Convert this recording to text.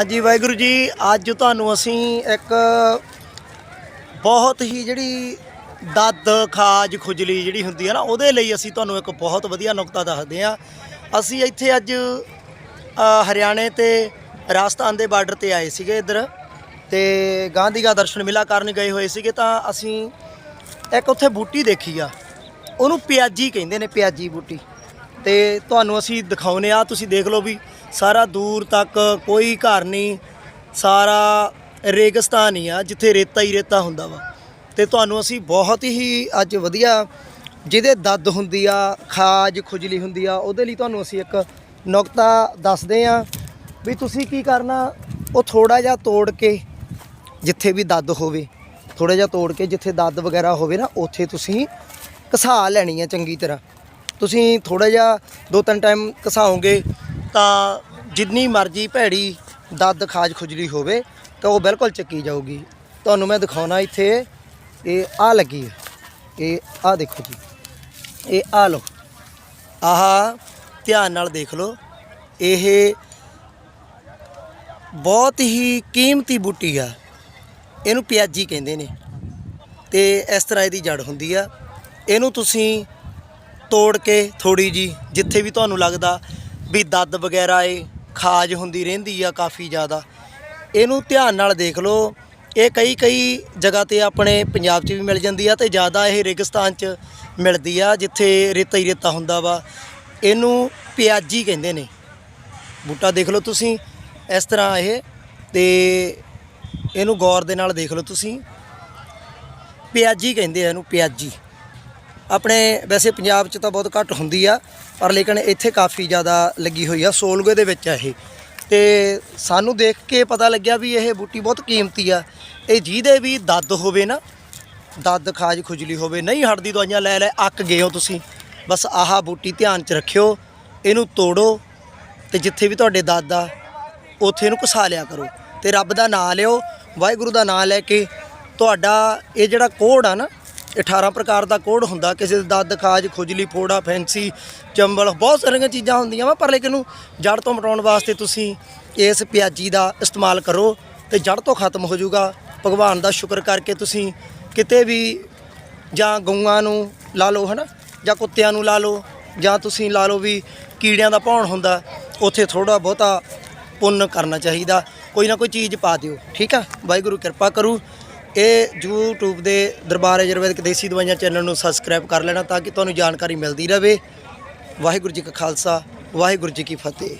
ਹਾਂਜੀ, ਵਾਹਿਗੁਰੂ ਜੀ, ਅੱਜ ਤੁਹਾਨੂੰ ਅਸੀਂ ਇੱਕ ਬਹੁਤ ਹੀ ਜਿਹੜੀ ਦੱਦ ਖਾਜ ਖੁਜਲੀ ਜਿਹੜੀ ਹੁੰਦੀ ਹੈ ਨਾ, ਉਹਦੇ ਲਈ ਅਸੀਂ ਤੁਹਾਨੂੰ ਇੱਕ ਬਹੁਤ ਵਧੀਆ ਨੁਕਤਾ ਦੱਸਦੇ ਹਾਂ। ਅਸੀਂ ਇੱਥੇ ਅੱਜ ਹਰਿਆਣੇ ਤੇ ਰਾਜਸਥਾਨ ਦੇ ਬਾਰਡਰ ਤੇ ਆਏ ਸੀਗੇ ਇੱਧਰ ਤੇ ਗਾਂਧੀ ਦਾ ਦਰਸ਼ਨ ਮਿਲਾ ਕਰਨ ਗਏ ਹੋਏ ਸੀਗੇ ਤਾਂ ਅਸੀਂ ਇੱਕ ਉੱਥੇ ਬੂਟੀ ਦੇਖੀ ਆ। ਉਹਨੂੰ ਪਿਆਜੀ ਕਹਿੰਦੇ ਨੇ, ਪਿਆਜੀ ਬੂਟੀ। ਤੇ ਤੁਹਾਨੂੰ ਅਸੀਂ ਦਿਖਾਉਨੇ ਆ ਤੁਸੀਂ ਦੇਖ ਲਓ ਵੀ ਸਾਰਾ ਦੂਰ ਤੱਕ ਕੋਈ ਘਰ ਨਹੀਂ, ਸਾਰਾ ਰੇਗਿਸਤਾਨ ਹੀ ਆ, ਜਿੱਥੇ ਰੇਤਾ ਹੀ ਰੇਤਾ ਹੁੰਦਾ ਵਾ। ਤੇ ਤੁਹਾਨੂੰ ਅਸੀਂ ਬਹੁਤ ਹੀ ਅੱਜ ਵਧੀਆ ਜਿਹਦੇ ਦੱਦ ਹੁੰਦੀ ਆ, ਖਾਜ ਖੁਜਲੀ ਹੁੰਦੀ ਆ, ਉਹਦੇ ਲਈ ਤੁਹਾਨੂੰ ਅਸੀਂ ਇੱਕ ਨੁਕਤਾ ਦੱਸਦੇ ਆ ਵੀ ਤੁਸੀਂ ਕੀ ਕਰਨਾ, ਉਹ ਥੋੜਾ ਜਿਹਾ ਤੋੜ ਕੇ ਜਿੱਥੇ ਵੀ ਦੱਦ ਹੋਵੇ ਥੋੜਾ ਜਿਹਾ ਤੋੜ ਕੇ ਜਿੱਥੇ ਦੱਦ ਵਗੈਰਾ ਹੋਵੇ ਨਾ, ਉੱਥੇ ਤੁਸੀਂ ਘਸਾ ਲੈਣੀ ਹੈ ਚੰਗੀ ਤਰ੍ਹਾਂ। ਤੁਸੀਂ ਥੋੜਾ ਜਿਹਾ ਦੋ ਤਿੰਨ ਟਾਈਮ ਘਸਾਓਗੇ ਤਾਂ ਜਿੰਨੀ ਮਰਜ਼ੀ ਭੈੜੀ ਦੱਦ ਖਾਜ ਖੁਜਲੀ ਹੋਵੇ ਤਾਂ ਉਹ ਬਿਲਕੁਲ ਚੱਕੀ ਜਾਊਗੀ। ਤੁਹਾਨੂੰ ਮੈਂ ਦਿਖਾਉਣਾ ਇੱਥੇ, ਇਹ ਆ ਲੱਗੀ ਹੈ। ਇਹ ਆ ਦੇਖੋ ਜੀ। ਇਹ ਆ ਲਓ। ਆਹ ਧਿਆਨ ਨਾਲ ਦੇਖ ਲਓ। ਇਹ ਬਹੁਤ ਹੀ ਕੀਮਤੀ ਬੂਟੀ ਆ। ਇਹਨੂੰ ਪਿਆਜੀ ਕਹਿੰਦੇ ਨੇ। ਤੇ ਇਸ ਤਰ੍ਹਾਂ ਇਹਦੀ ਜੜ ਹੁੰਦੀ ਆ। ਇਹਨੂੰ ਤੁਸੀਂ ਤੋੜ ਕੇ ਥੋੜੀ ਜੀ ਜਿੱਥੇ ਵੀ ਤੁਹਾਨੂੰ ਲੱਗਦਾ ਵੀ ਦੱਦ ਵਗੈਰਾ ਏ, ਖਾਜ ਹੁੰਦੀ ਰਹਿੰਦੀ ਆ ਕਾਫੀ ਜ਼ਿਆਦਾ, ਇਹਨੂੰ ਧਿਆਨ ਨਾਲ ਦੇਖ ਲਓ। ਇਹ ਕਈ ਕਈ ਜਗ੍ਹਾ ਤੇ ਆਪਣੇ ਪੰਜਾਬ 'ਚ ਵੀ ਮਿਲ ਜਾਂਦੀ ਆ ਤੇ ਜ਼ਿਆਦਾ ਇਹ ਰੇਗਿਸਤਾਨ 'ਚ ਮਿਲਦੀ ਆ, ਜਿੱਥੇ ਰੇਤਾ ਹੀ ਰੇਤਾ ਹੁੰਦਾ ਵਾ। ਇਹਨੂੰ ਪਿਆਜੀ ਕਹਿੰਦੇ ਨੇ। ਬੂਟਾ ਦੇਖ ਲਓ ਤੁਸੀਂ, ਇਸ ਤਰ੍ਹਾਂ ਇਹ ਤੇ ਇਹਨੂੰ ਗੌਰ ਦੇ ਨਾਲ ਦੇਖ ਲਓ ਤੁਸੀਂ। ਪਿਆਜੀ ਕਹਿੰਦੇ ਆ ਇਹਨੂੰ, ਪਿਆਜੀ। ਆਪਣੇ ਵੈਸੇ ਪੰਜਾਬ 'ਚ ਤਾਂ ਬਹੁਤ ਘੱਟ ਹੁੰਦੀ ਆ, ਪਰ ਲੇਕਿਨ ਇੱਥੇ ਕਾਫੀ ਜ਼ਿਆਦਾ ਲੱਗੀ ਹੋਈ ਆ, ਸੋਲਗੇ ਦੇ ਵਿੱਚ ਆ ਇਹ। ਤੇ ਸਾਨੂੰ ਦੇਖ ਕੇ ਪਤਾ ਲੱਗਿਆ ਵੀ ਇਹ ਬੂਟੀ ਬਹੁਤ ਕੀਮਤੀ ਆ। ਇਹ ਜਿਹਦੇ ਵੀ ਦੱਦ ਹੋਵੇ ਨਾ, ਦੱਦ, ਖਾਜ, ਖੁਜਲੀ ਹੋਵੇ, ਨਹੀਂ ਹਟਦੀ ਦਵਾਈਆਂ ਲੈ ਲੈ, ਅੱਕ ਗਏ ਹੋ ਤੁਸੀਂ। ਬਸ ਆਹ ਬੂਟੀ ਧਿਆਨ 'ਚ ਰੱਖਿਓ, ਇਹਨੂੰ ਤੋੜੋ ਤੇ ਜਿੱਥੇ ਵੀ ਤੁਹਾਡੇ ਦਦ ਆ, ਉੱਥੇ ਇਹਨੂੰ ਘਸਾ ਲਿਆ ਕਰੋ। ਤੇ ਰੱਬ ਦਾ ਨਾਮ ਲਿਓ, ਵਾਹਿਗੁਰੂ ਦਾ ਨਾਮ ਲੈ ਕੇ ਤੁਹਾਡਾ ਇਹ ਜਿਹੜਾ ਕੋੜ ਆ ਨਾ 18 ਪ੍ਰਕਾਰ ਦਾ ਕੋਡ ਹੁੰਦਾ, ਕਿਸੇ ਦੇ ਦਦ, ਖਾਜ, ਖੁਜਲੀ, ਫੋੜਾ, ਫੈਂਸੀ, ਚੰਬਲ, ਬਹੁਤ ਸਾਰੀਆਂ ਚੀਜ਼ਾਂ ਹੁੰਦੀਆਂ ਵਾ, ਪਰ ਲੇਕਿਨ ਨੂੰ ਜੜ ਤੋਂ ਮਟਾਉਣ ਵਾਸਤੇ ਤੁਸੀਂ ਇਸ ਪਿਆਜੀ ਦਾ ਇਸਤੇਮਾਲ ਕਰੋ ਤੇ ਜੜ ਤੋਂ ਖਤਮ ਹੋ ਜਾਊਗਾ। ਭਗਵਾਨ ਦਾ ਸ਼ੁਕਰ ਕਰਕੇ ਤੁਸੀਂ ਕਿਤੇ ਵੀ ਜਾਂ ਗਊਆਂ ਨੂੰ ਲਾ ਲਓ, ਹਨਾ? ਜਾਂ ਕੁੱਤਿਆਂ ਨੂੰ ਲਾ ਲਓ, ਜਾਂ ਤੁਸੀਂ ਲਾ ਲਓ ਵੀ ਕੀੜਿਆਂ ਦਾ ਭੌਣ ਹੁੰਦਾ, ਉੱਥੇ ਥੋੜਾ ਬਹੁਤਾ ਪੁੰਨ ਕਰਨਾ ਚਾਹੀਦਾ। ਕੋਈ ਨਾ ਕੋਈ ਚੀਜ਼ ਪਾ ਦਿਓ, ਠੀਕ ਆ? ਵਾਹਿਗੁਰੂ ਕਿਰਪਾ ਕਰੂ। ਇਹ YouTube ਦੇ ਦਰਬਾਰ ਆਯੁਰਵੈਦਿਕ ਦੇਸੀ ਦਵਾਈਆਂ ਚੈਨਲ ਨੂੰ ਸਬਸਕ੍ਰਾਈਬ ਕਰ ਲੈਣਾ ਤਾਂ ਕਿ ਤੁਹਾਨੂੰ ਜਾਣਕਾਰੀ ਮਿਲਦੀ ਰਹੇ। ਵਾਹਿਗੁਰੂ ਜੀ ਕਾ ਖਾਲਸਾ, ਵਾਹਿਗੁਰੂ ਜੀ ਕੀ ਫਤਿਹ।